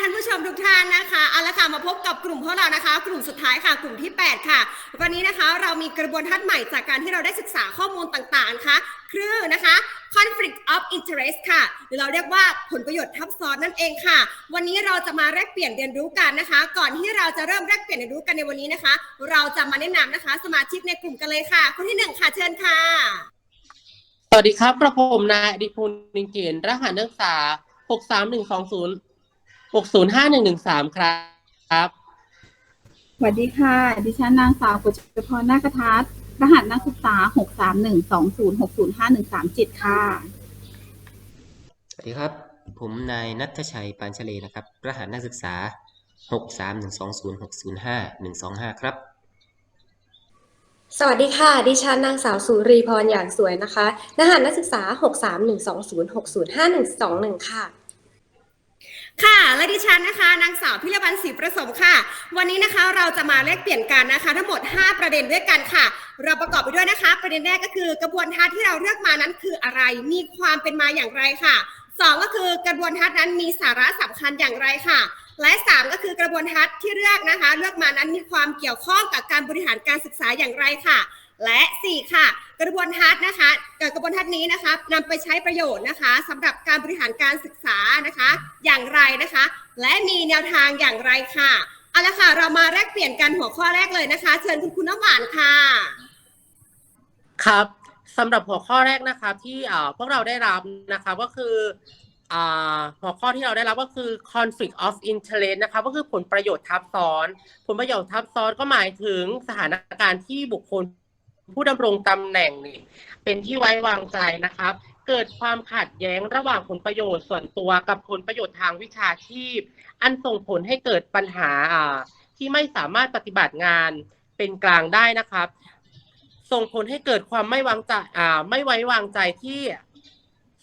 ท่านผู้ชมทุกท่านนะคะเอาละค่ะมาพบกับกลุ่มพวกเรานะคะ กลุ่มสุดท้ายค่ะ กลุ่มที่ 8 ค่ะ วันนี้นะคะเรามีกระบวนทัศน์ใหม่จากการที่เราได้ศึกษาข้อมูลต่างๆนะคะคือนะคะ conflict of interest ค่ะ หรือเราเรียกว่าผลประโยชน์ทับซ้อนนั่นเองค่ะ วันนี้เราจะมาแลกเปลี่ยนเรียนรู้กันนะคะ ก่อนที่เราจะเริ่มแลกเปลี่ยนเรียนรู้กันในวันนี้นะคะ เราจะมาแนะนำนะคะ สมาชิกในกลุ่มกันเลยค่ะ คนที่หนึ่งค่ะเชิญค่ะ สวัสดีครับกระผมนายอดิพลนิงเกณฑ์รหัสนักศึกษาหกสาม หนึ่งสองศูนย์หกศูนย์ห้าหนึ่งหนึ่งสามครับ สวัสดีค่ะ ดิฉันนางสาวกฤษพรนาคทัศน์รหัสนักศึกษา6 3 1 2 0 6 0 5 1 3 7ค่ะ สวัสดีครับ ผมนายนัทชัยปานเฉลยนะครับ รหัสนักศึกษา6 3 1 2 0 6 0 5 1 2 5ครับ สวัสดีค่ะ ดิฉันนางสาวสุรีพรอย่างสวยนะคะ รหัสนักศึกษา 63120605121 ค่ะ ค่ะและดิฉันนะคะนางสาวพิรวรรณศรีประสมค่ะ วันนี้นะคะเราจะมาแลกเปลี่ยนกันนะคะ ทั้งหมด 5 ประเด็นด้วยกันค่ะ เราประกอบไปด้วยนะคะ ประเด็นแรกก็คือกระบวนทัศน์ที่เราเลือกมานั้นคืออะไร มีความเป็นมาอย่างไรค่ะสองก็คือกระบวนทัศน์นั้นมีสาระสำคัญอย่างไรค่ะ และสามก็คือกระบวนทัศน์ที่เลือกนะคะ เลือกมานั้นมีความเกี่ยวข้องกับการบริหารการศึกษาอย่างไรค่ะ และสี่ค่ะ กระบวนทัศน์นะคะกระบวนทัศน์นี้นะคะนำไปใช้ประโยชน์นะคะสำหรับการบริหารการศึกษานะคะ อย่างไรนะคะ และมีแนวทางอย่างไรค่ะเอาละค่ะ เรามาแลกเปลี่ยนกันหัวข้อแรกเลยนะคะ เชิญคุณคุณน้ำหวานค่ะ ครับสำหรับหัวข้อแรกนะครับที่พวกเราได้รับนะครับก็คืออหัวข้อที่เราได้รับก็คือ conflict of interest นะครับก็คือผลประโยชน์ทับซ้อน ผลประโยชน์ทับซ้อนก็หมายถึงสถานการณ์ที่บุคคล ผู้ดำรงตำแหน่งนี่เป็นที่ไว้วางใจนะครับ เกิดความขัดแย้งระหว่างผลประโยชน์ส่วนตัวกับผลประโยชน์ทางวิชาชีพ อันส่งผลให้เกิดปัญหาอ่าที่ไม่สามารถปฏิบัติงานเป็นกลางได้นะครับ ส่งผลให้เกิดความไม่วางใจอ่าไม่ไว้วางใจที่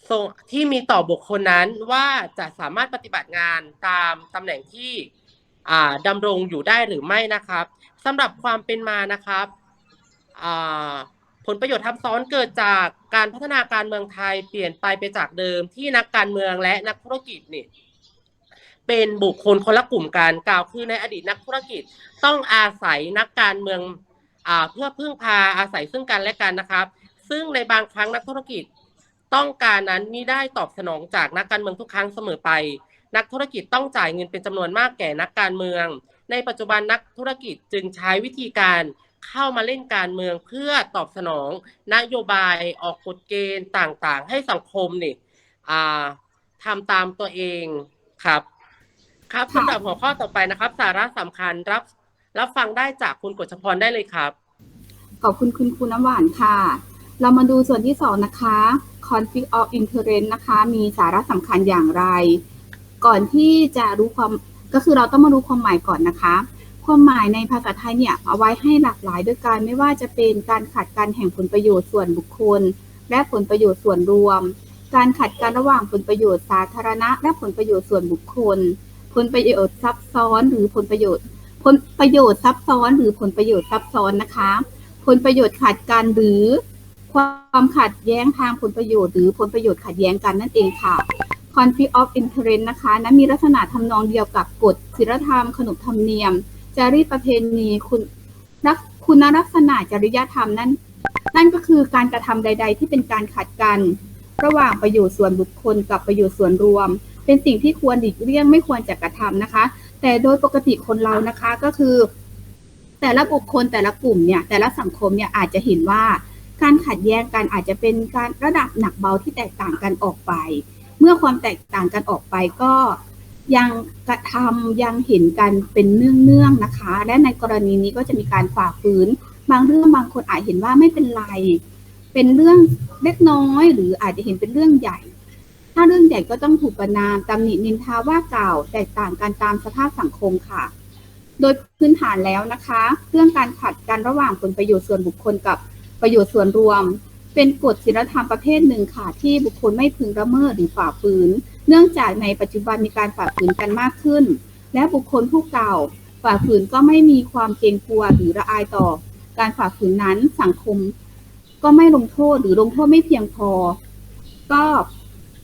ส่งที่มีต่อบุคคลนั้นว่าจะสามารถปฏิบัติงานตามตำแหน่งที่อ่าดำรงอยู่ได้หรือไม่นะครับสำหรับความเป็นมานะครับ ผลประโยชน์ทับซ้อนเกิดจากการพัฒนาการเมืองไทยเปลี่ยนไปไปจากเดิมที่นักการเมืองและนักธุรกิจนี่เป็นบุคคลคนละกลุ่มกันกล่าวคือในอดีตนักธุรกิจต้องอาศัยนักการเมืองอ่าเพื่อพึ่งพาอาศัยซึ่งกันและกันนะครับ ซึ่งในบางครั้งนักธุรกิจต้องการนั้นมิได้ตอบสนองจากนักการเมืองทุกครั้งเสมอไป นักธุรกิจต้องจ่ายเงินเป็นจำนวนมากแก่นักการเมือง ในปัจจุบันนักธุรกิจจึงใช้วิธีการเข้ามาเล่นการเมืองเพื่อตอบสนองนโยบายออกกฎเกณฑ์ต่างๆ ให้สังคมนี่ทำตามตัวเองครับ ครับสำหรับหัวข้อต่อไปนะครับ สาระสำคัญรับรับฟังได้จากคุณกฤษพรได้เลยครับ ขอบคุณคุณครูน้ำหวานค่ะ เรามาดูส่วนที่สองนะคะ conflict of interest นะคะ มีสาระสำคัญอย่างไร ก่อนที่จะรู้ความ ก็คือเราต้องมารู้ความหมายก่อนนะคะ ความหมายในภาษาไทยเนี่ยเอาไว้ให้หลากหลายด้วยกันไม่ว่าจะเป็นการขัดกันแห่งผลประโยชน์ส่วนบุคคล และผลประโยชน์ส่วนรวม การขัดกันระหว่างผลประโยชน์สาธารณะ และผลประโยชน์ส่วนบุคคล ผลประโยชน์ซับซ้อนหรือผลประโยชน์ ผลประโยชน์ซับซ้อนหรือผลประโยชน์ซับซ้อนนะคะ ผลประโยชน์ขัดกันหรือความขัดแย้งทางผลประโยชน์หรือผลประโยชน์ขัดแย้งกันนั่นเองค่ะ conflict of interest นะคะนั้นมีลักษณะทำนองเดียวกับกฎศีลธรรม ขนบธรรมเนียม จารีตประเพณีคุณลักคุณลักษณะจริยธรรมนั่นนั่นก็คือการกระทำใด ๆ ที่เป็นการขัดกัน ระหว่างประโยชน์ส่วนบุคคลกับประโยชน์ส่วนรวม เป็นสิ่งที่ควรหลีกเลี่ยงไม่ควรจะกระทำนะคะ แต่โดยปกติคนเรานะคะก็คือ แต่ละบุคคลแต่ละกลุ่มเนี่ยแต่ละสังคมเนี่ยอาจจะเห็นว่าการขัดแย้งกันอาจจะเป็นการระดับหนักเบาที่แตกต่างกันออกไป เมื่อความแตกต่างกันออกไปก็ยังกระทำยังเห็นกันเป็นเนื่องๆนะคะ และในกรณีนี้ก็จะมีการฝ่าฝืน บางเรื่องบางคนอาจเห็นว่าไม่เป็นไร เป็นเรื่องเล็กน้อย หรืออาจจะเห็นเป็นเรื่องใหญ่ ถ้าเรื่องใหญ่ก็ต้องถูกประนามตำหนินินทาว่ากล่าว แตกต่างกันตามสภาพสังคมค่ะ โดยพื้นฐานแล้วนะคะ เรื่องการขัดกันระหว่างผลประโยชน์ส่วนบุคคลกับประโยชน์ส่วนรวม เป็นกฎศีลธรรมประเภทหนึ่งค่ะ ที่บุคคลไม่พึงละเมิดหรือฝ่าฝืน เนื่องจากในปัจจุบันมีการฝ่าฝืนกันมากขึ้น และบุคคลผู้เก่าฝ่าฝืนก็ไม่มีความเกรงกลัวหรือละอายต่อ การฝ่าฝืนนั้นสังคม ก็ไม่ลงโทษหรือลงโทษไม่เพียงพอ ก็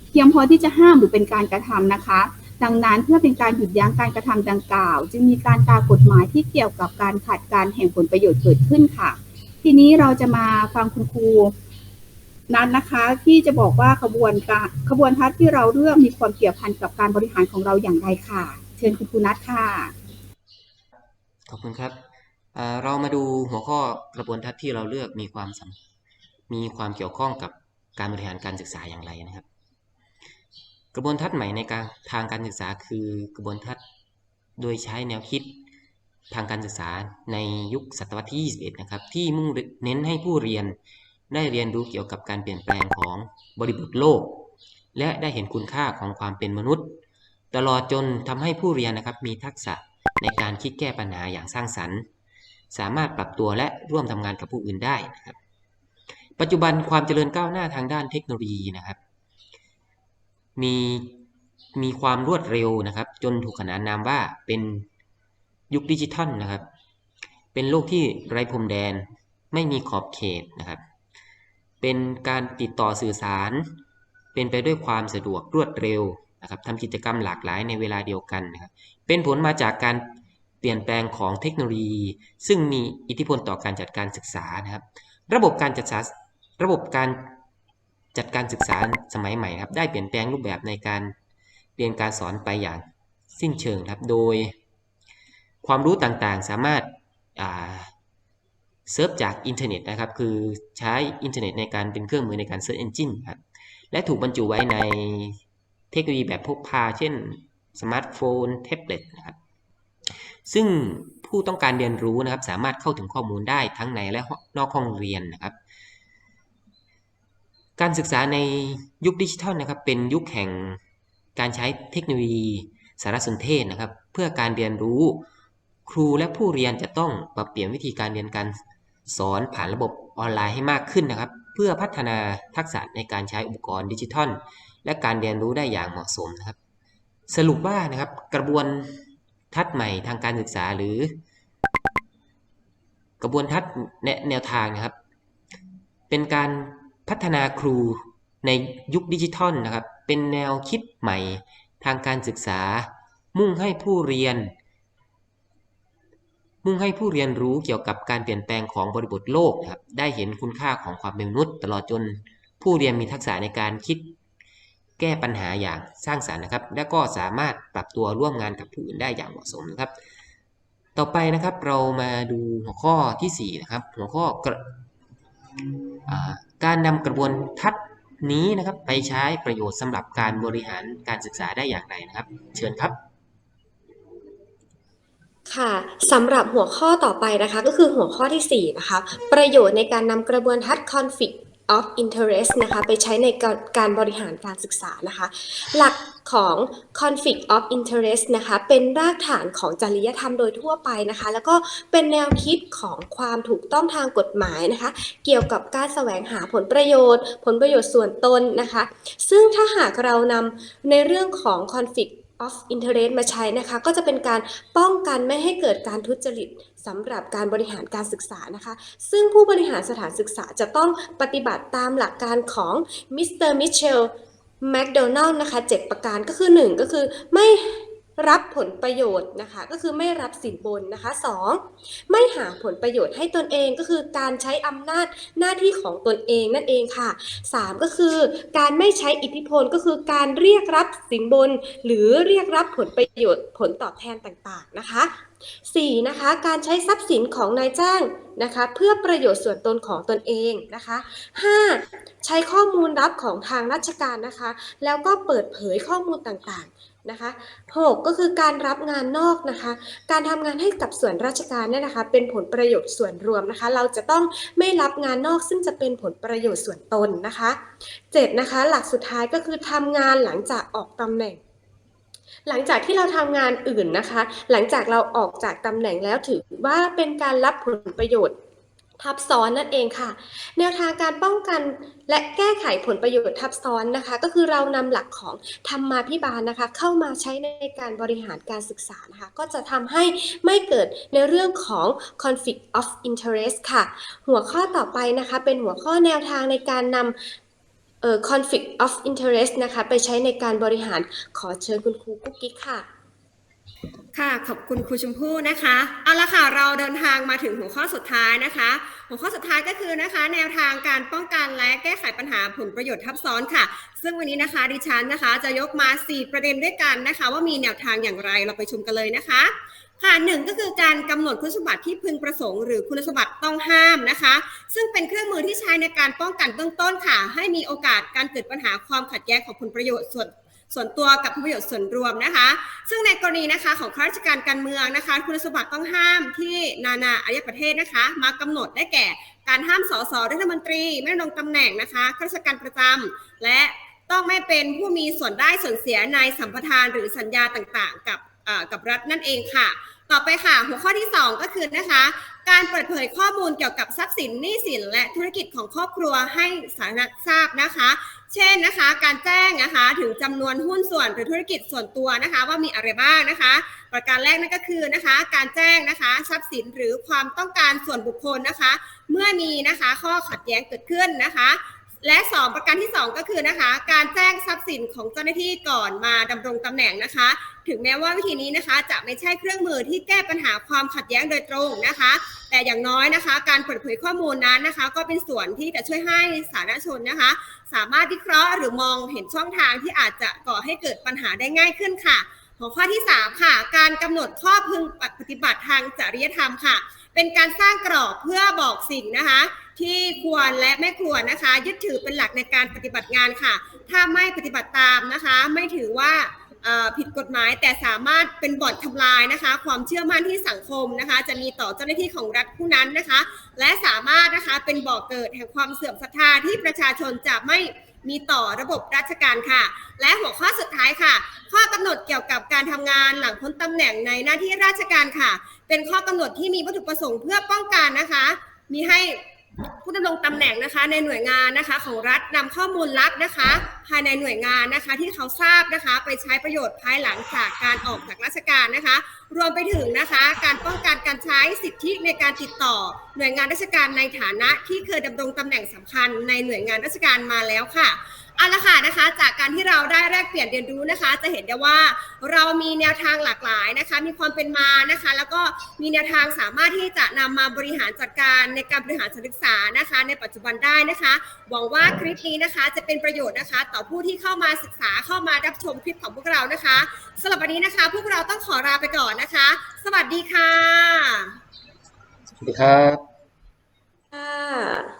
เพียงพอที่จะห้ามหรือเป็นการกระทำนะคะ ดังนั้นเพื่อเป็นการหยุดยั้งการกระทำดังกล่าว จึงมีการตรากฎหมายที่เกี่ยวกับการขัดการแห่งผลประโยชน์เกิดขึ้นค่ะ ทีนี้เราจะมาฟังคุณครู นัทนนะคะที่จะบอกว่าขบวนการขบวนทัศน์ที่เราเลือกมีความเกี่ยวพันกับการบริหารของเราอย่างไรค่ะ เชิญคุณครูนัทค่ะ ขอบคุณครับอ่าเรามาดูหัวข้อกระบวนทัศน์ที่เราเลือกมีความสมีความเกี่ยวข้องกับการบริหารการศึกษาอย่างไรนะครับ กระบวนทัศน์ใหม่ในการทางการศึกษาคือกระบวนทัศน์โดยใช้แนวคิดทางการศึกษาในยุคศตวรรษที่ 21 นะครับ ที่มุ่งเน้นให้ผู้เรียน ได้เรียนรู้เกี่ยวกับการเปลี่ยนแปลงของบริบทโลก และได้เห็นคุณค่าของความเป็นมนุษย์ ตลอดจนทำให้ผู้เรียนนะครับมีทักษะในการคิดแก้ปัญหาอย่างสร้างสรรค์ สามารถปรับตัวและร่วมทำงานกับผู้อื่นได้นะครับ ปัจจุบันความเจริญก้าวหน้าทางด้านเทคโนโลยีนะครับ มีมีความรวดเร็วนะครับ จนถูกขนานนามว่าเป็นยุคดิจิทัลนะครับ เป็นโลกที่ไร้พรมแดน ไม่มีขอบเขตนะครับ เป็นการติดต่อสื่อสาร เป็นไปด้วยความสะดวกรวดเร็วนะครับทำกิจกรรมหลากหลายในเวลาเดียวกันนะครับเป็นผลมาจากการเปลี่ยนแปลงของเทคโนโลยี ซึ่งมีอิทธิพลต่อการจัดการศึกษานะครับ ระบบการจัดสาระบบการจัดการศึกษาสมัยใหม่ครับ ได้เปลี่ยนแปลงรูปแบบในการเรียนการสอนไปอย่างสิ้นเชิงครับ โดย ความรู้ต่างๆสามารถา เซิร์ฟจากอินเทอร์เน็ตนะครับ คือใช้อินเทอร์เน็ตในการเป็นเครื่องมือในการเซิร์ชเอนจินครับและถูกบรรจุไว้ในเทคโนโลยีแบบพกพา เช่นสมาร์ทโฟนแท็บเล็ตนะครับซึ่งผู้ต้องการเรียนรู้นะครับ สามารถเข้าถึงข้อมูลได้ทั้งในและนอกห้องเรียนนะครับ การศึกษาในยุคดิจิทัลนะครับ เป็นยุคแห่งการใช้เทคโนโลยีสารสนเทศนะครับ เพื่อการเรียนรู้ครูและผู้เรียนจะต้องปรับเปลี่ยนวิธีการเรียนการ สอนผ่านระบบออนไลน์ให้มากขึ้นนะครับ เพื่อพัฒนาทักษะในการใช้อุปกรณ์ดิจิทัล และการเรียนรู้ได้อย่างเหมาะสมนะครับ สรุปว่านะครับกระบวนทัศน์ใหม่ทางการศึกษาหรือ กระบวนทัศน์แนแนวทางนะครับ เป็นการพัฒนาครูในยุคดิจิทัลนะครับ เป็นแนวคิดใหม่ทางการศึกษา มุ่งให้ผู้เรียน มุ่งให้ผู้เรียนรู้เกี่ยวกับการเปลี่ยนแปลงของบริบทโลกครับได้เห็นคุณค่าของความเป็นมนุษย์ ตลอดจนผู้เรียนมีทักษะในการคิด แก้ปัญหาอย่างสร้างสรรค์นะครับ และก็สามารถปรับตัวร่วมงานกับผู้อื่นได้อย่างเหมาะสมนะครับ ต่อไปนะครับเรามาดูหัวข้อทีสี่4นะครับหัวข้อกระอ่าการนำกระบวนทัศน์นี้นะครับไปใช้ประโยชน์สำหรับการบริหารการศึกษาได้อย่างไรนะครับ เชิญครับ ค่ะสำหรับหัวข้อต่อไปนะคะก็คือหัวข้อที่ 4 นะคะ ประโยชน์ในการนำกระบวนทัศน์ conflict of interest นะคะไปใช้ในการการบริหารการศึกษานะคะ หลักของ conflict of interest นะคะ เป็นรากฐานของจริยธรรมโดยทั่วไปนะคะ แล้วก็เป็นแนวคิดของความถูกต้องทางกฎหมายนะคะ เกี่ยวกับการแสวงหาผลประโยชน์ ผลประโยชน์ส่วนตนนะคะ ซึ่งถ้าหากเรานำในเรื่องของ conflict of interest มาใช้นะคะ ก็จะเป็นการป้องกันไม่ให้เกิดการทุจริตสำหรับการบริหารการศึกษานะคะ ซึ่งผู้บริหารสถานศึกษาจะต้องปฏิบัติตามหลักการของมิสเตอร์มิเชลแมคโดนัลล์นะคะ 7 ประการก็คือ 1 ก็คือไม่ รับผลประโยชน์นะคะก็คือไม่รับสินบนนะคะ 2. ไม่หาผลประโยชน์ให้ตนเองก็คือการใช้อำนาจหน้าที่ของตนเองนั่นเองค่ะ 3 ก็คือการไม่ใช้อิทธิพลก็คือการเรียกรับสินบน หรือเรียกรับผลประโยชน์ผลตอบแทนต่างๆนะคะ 4. นะคะการใช้ทรัพย์สินของนายจ้างนะคะเพื่อประโยชน์ส่วนตนของตนเองนะคะ 5. ใช้ข้อมูลลับของทางราชการนะคะ แล้วก็เปิดเผยข้อมูลต่างๆ นะคะ 6. ก็คือการรับงานนอกนะคะ การทำงานให้กับส่วนราชการเนี่ยนะคะ เป็นผลประโยชน์ส่วนรวมนะคะ เราจะต้องไม่รับงานนอกซึ่งจะเป็นผลประโยชน์ส่วนตนนะคะ 7. นะคะ หลักสุดท้ายก็คือทำงานหลังจากออกตำแหน่งหลังจากที่เราทำงานอื่นนะคะ หลังจากเราออกจากตำแหน่งแล้วถือว่าเป็นการรับผลประโยชน์ ทับซ้อนนั่นเองค่ะ แนวทางการป้องกันและแก้ไขผลประโยชน์ทับซ้อนนะคะ ก็คือเรานำหลักของธรรมาภิบาลนะคะ เข้ามาใช้ในการบริหารการศึกษานะคะ ก็จะทำให้ไม่เกิดในเรื่องของ conflict of interest ค่ะ หัวข้อต่อไปนะคะ เป็นหัวข้อแนวทางในการนำเอ่อ conflict of interest นะคะ ไปใช้ในการบริหารขอเชิญคุณครูกุ๊กกิ๊กค่ะ ค่ะขอบคุณครูชมพู่นะคะเอาละค่ะเราเดินทางมาถึงหัวข้อสุดท้ายนะคะ หัวข้อสุดท้ายก็คือนะคะ แนวทางการป้องกันและแก้ไขปัญหาผลประโยชน์ทับซ้อนค่ะ ซึ่งวันนี้นะคะดิฉันนะคะจะยกมา 4 ประเด็นด้วยกันนะคะ ว่ามีแนวทางอย่างไรเราไปชมกันเลยนะคะ ค่ะหนึ่งก็คือการกำหนดคุณสมบัติที่พึงประสงค์ หรือคุณสมบัติต้องห้ามนะคะ ซึ่งเป็นเครื่องมือที่ใช้ในการป้องกันเบื้องต้นค่ะ ให้มีโอกาสการเกิดปัญหาความขัดแย้งของผลประโยชน์ส่วน ส่วนตัวกับผลประโยชน์ส่วนรวมนะคะ ซึ่งในกรณีนะคะของข้าราชการการเมืองนะคะ คุณสมบัติต้องห้ามที่นานาอารยประเทศนะคะ มากำหนดได้แก่การห้ามสสรัฐมนตรี ไม่ดำรงตำแหน่งนะคะข้าราชการประจำและต้องไม่เป็นผู้มีส่วนได้ส่วนเสียในสัมปทานหรือสัญญาต่างๆ กับกับรัฐนั่นเองค่ะ ต่อไปค่ะ หัวข้อที่ 2 ก็คือนะคะ การเปิดเผยข้อมูลเกี่ยวกับทรัพย์สินหนี้สิน และธุรกิจของครอบครัวให้สาธารณะทราบนะคะ เช่นนะคะ การแจ้งนะคะถึงจำนวนหุ้นส่วนหรือธุรกิจส่วนตัวนะคะ ว่ามีอะไรบ้างนะคะ ประการแรกนั่นก็คือนะคะ การแจ้งนะคะทรัพย์สินหรือความต้องการส่วนบุคคลนะคะ เมื่อมีนะคะข้อขัดแย้งเกิดขึ้นนะคะ และ 2 ประการที่ 2 ก็คือนะคะ การแจ้งทรัพย์สินของเจ้าหน้าที่ก่อนมาดำรงตำแหน่งนะคะ ถึงแม้ว่าวิธีนี้นะคะ จะไม่ใช่เครื่องมือที่แก้ปัญหาความขัดแย้งโดยตรงนะคะ แต่อย่างน้อยนะคะ การเปิดเผยข้อมูลนั้นนะคะ ก็เป็นส่วนที่จะช่วยให้สาธารณชนนะคะ สามารถวิเคราะห์หรือมองเห็นช่องทางที่อาจจะก่อให้เกิดปัญหาได้ง่ายขึ้นค่ะ หัวข้อที่ 3 ค่ะ การกำหนดข้อพึงปฏิบัติทางจริยธรรมค่ะ เป็นการสร้างกรอบเพื่อบอกสิ่งนะคะ ที่ควรและไม่ควรนะคะ ยึดถือเป็นหลักในการปฏิบัติงานค่ะ ถ้าไม่ปฏิบัติตามนะคะ ไม่ถือว่าผิดกฎหมายแต่สามารถเป็นบ่อนทำลายนะคะ ความเชื่อมั่นที่สังคมนะคะ จะมีต่อเจ้าหน้าที่ของรัฐผู้นั้นนะคะ และสามารถนะคะเป็นบ่อกเกิดแห่งความเสื่อมศรัทธาที่ประชาชนจะไม่ มีต่อระบบราชการค่ะ และหัวข้อสุดท้ายค่ะ ข้อกำหนดเกี่ยวกับการทำงานหลังพ้นตำแหน่งในหน้าที่ราชการค่ะ เป็นข้อกำหนดที่มีวัตถุประสงค์เพื่อป้องกันนะคะ มีให้ ผู้ดำรงตำแหน่งนะคะในหน่วยงานนะคะของรัฐนำข้อมูลลับนะคะ ภายในหน่วยงานนะคะที่เขาทราบนะคะ ไปใช้ประโยชน์ภายหลังจากการออกจากราชการนะคะ รวมไปถึงนะคะ การป้องกันการใช้สิทธิในการติดต่อ หน่วยงานราชการในฐานะที่เคยดำรงตำแหน่งสำคัญในหน่วยงานราชการมาแล้วค่ะ เอาละค่ะนะคะ จากการที่เราได้แลกเปลี่ยนเรียนรู้นะคะ จะเห็นได้ว่าเรามีแนวทางหลากหลายนะคะ มีความเป็นมานะคะ แล้วก็มีแนวทางสามารถที่จะนำมาบริหารจัดการในการบริหารสถานศึกษานะคะ ในปัจจุบันได้นะคะ หวังว่าคลิปนี้นะคะจะเป็นประโยชน์นะคะ ต่อผู้ที่เข้ามาศึกษาเข้ามารับชมคลิปของพวกเรานะคะสำหรับวันนี้นะคะ พวกเราต้องขอลาไปก่อนนะคะ สวัสดีค่ะสวัสดีครับ ค่ะ